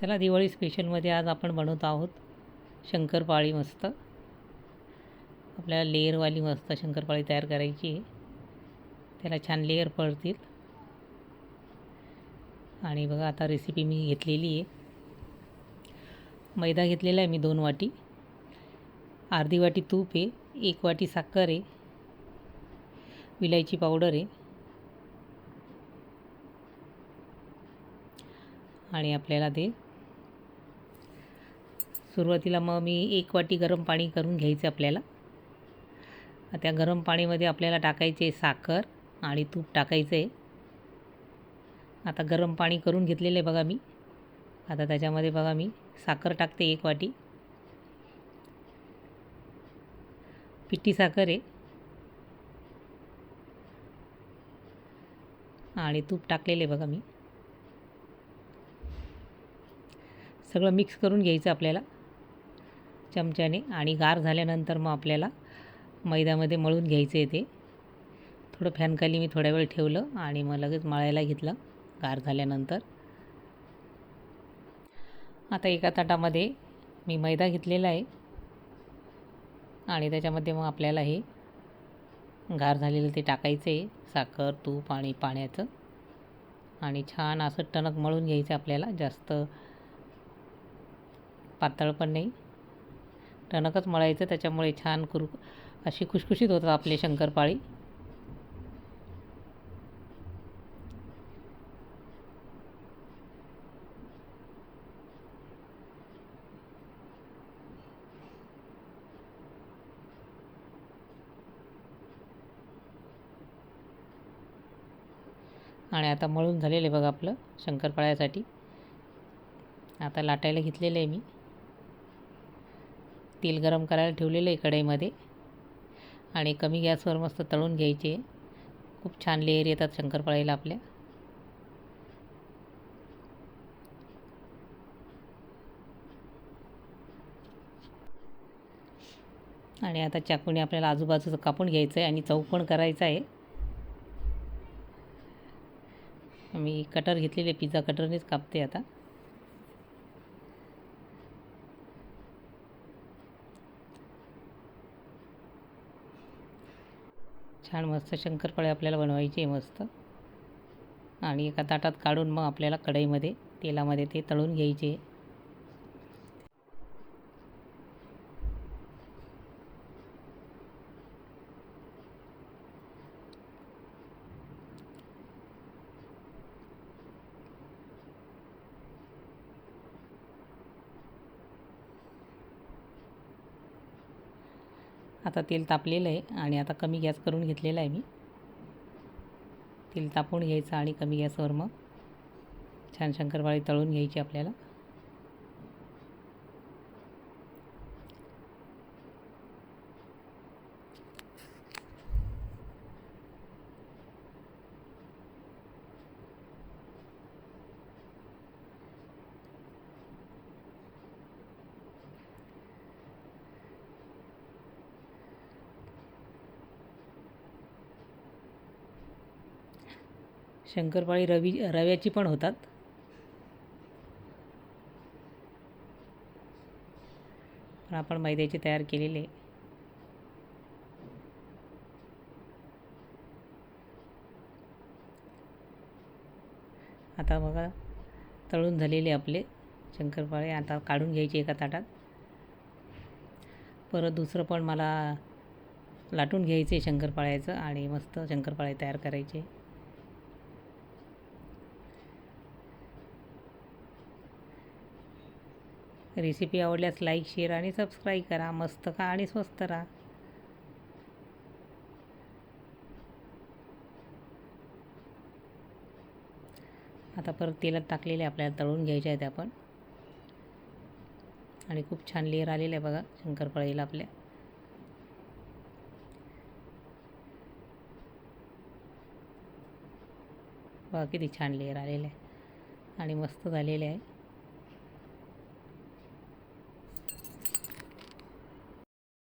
चला दिवाळी स्पेशलमध्ये आज आपण बनवत आहोत शंकरपाळी मस्त. आपल्याला लेअरवाली मस्त शंकरपाळी तयार करायची आहे. त्याला छान लेअर पडतील. आणि बघा आता रेसिपी मी घेतलेली आहे. मैदा घेतलेला आहे मी दोन वाटी. अर्धी वाटी तूप आहे एक वाटी साखर आहे. विलायची पावडर आहे. आणि आपल्याला ते सुरुवातीला मग मी एक वाटी गरम पाणी करून घ्यायचं आपल्याला. त्या गरम पाणीमध्ये आपल्याला टाकायचे साखर आणि तूप टाकायचं आहे आता गरम पाणी करून घेतलेलं आहे बघा मी. आता त्याच्यामध्ये बघा मी साखर टाकते एक वाटी. पिठी साखर आहे. आणि तूप टाकलेले बघा मी. सगळं मिक्स करून घ्यायचं आपल्याला. चमच्याने आणि गार झाल्यानंतर मग आपल्याला मैद्यामध्ये मळून घ्यायचं आहे ते. थोडं फॅनखाली मी थोड्या वेळ ठेवलं आणि मग लगेच मळायला घेतलं गार झाल्यानंतर. आता एका ताटामध्ये मी मैदा घेतलेला आहे आणि त्याच्यामध्ये मग आपल्याला हे गार झालेलं ते टाकायचं आहे. साखर तूप आणि पाण्याचं. आणि छान असं टणक मळून घ्यायचं आपल्याला. जास्त पातळ पण नाही. टणकच मळायचं त्याच्यामुळे छान कुर अशी खुशखुशीत होतात आपले शंकरपाळी. आणि आता मळून झालेलं आहे बघा आपलं शंकरपाळ्यासाठी. आता लाटायला घेतलेलं आहे मी. तेल गरम करायला ठेवलेलं आहे कढईमध्ये आणि कमी गॅसवर मस्त तळून घ्यायचे. खूप छान लेअर येतात शंकरपाळीला आपल्या. आणि आता चाकूने आपल्याला आजूबाजूचं कापून घ्यायचं आहे आणि चौकोन करायचं आहे. मी कटर घेतलेले पिझ्झा कटरनेच कापते आता. छान मस्त शंकरपाळे आपल्याला बनवायचे मस्त. आणि एका ताटात काढून मग आपल्याला कढईमध्ये तेलामध्ये ते तळून घ्यायचे. आता तेल तापलेलं आहे आणि आता कमी गॅस करून घेतलेला आहे मी. तेल तापवून घ्यायचं आणि कमी गॅसवर मग छान शंकरपाळी तळून घ्यायची आपल्याला. शंकरपाळी रवी रव्याची पण होतात. पण आपण मैद्याचे तयार केलेले आता बघा तळून झालेले आपले शंकरपाळे. आता काढून घ्यायचे एका ताटात. परत दुसरं पण मला लाटून घ्यायचे शंकरपाळ्याचं आणि मस्त शंकरपाळे तयार करायचे. रेसिपी आवडल्यास लाईक शेअर आणि सबस्क्राईब करा. मस्त का आणि स्वस्त राहा. आता परत तेलात टाकलेले आपल्याला तळून घ्यायचे आहेत आपण. आणि खूप छान लेअर आलेलं आहे बघा शंकरपाळीला आपल्या. बघा किती छान लेअर आलेलं आहे. आणि मस्त झालेले आहे.